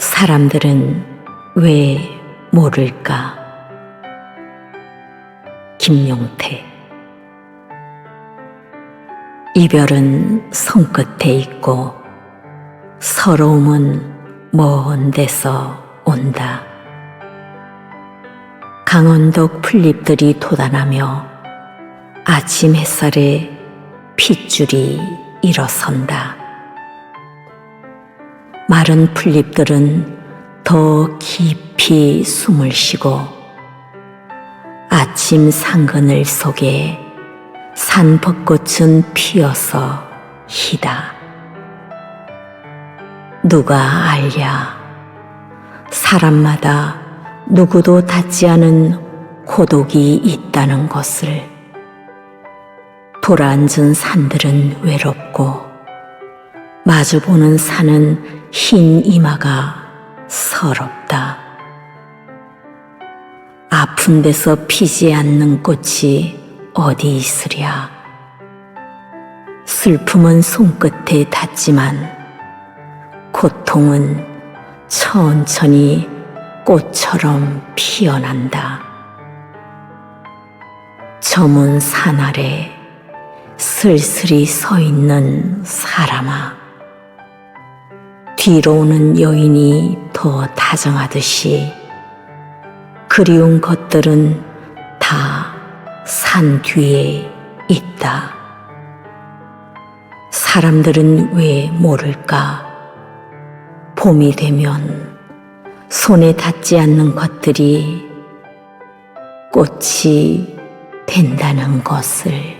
사람들은 왜 모를까? 김용태 이별은 손끝에 있고 서러움은 먼 데서 온다. 강원독 풀잎들이 돋아나며 아침 햇살에 핏줄이 일어선다. 마른 풀잎들은 더 깊이 숨을 쉬고 아침 상그늘 속에 산 벚꽃은 피어서 희다. 누가 알랴 사람마다 누구도 닿지 않은 고독이 있다는 것을 돌아앉은 산들은 외롭고 마주보는 산은 흰 이마가 서럽다. 아픈 데서 피지 않는 꽃이 어디 있으랴. 슬픔은 손끝에 닿지만 고통은 천천히 꽃처럼 피어난다. 저문 산 아래 쓸쓸히 서 있는 사람아. 뒤로 오는 여인이 더 다정하듯이 그리운 것들은 다 산 뒤에 있다. 사람들은 왜 모를까? 봄이 되면 손에 닿지 않는 것들이 꽃이 된다는 것을.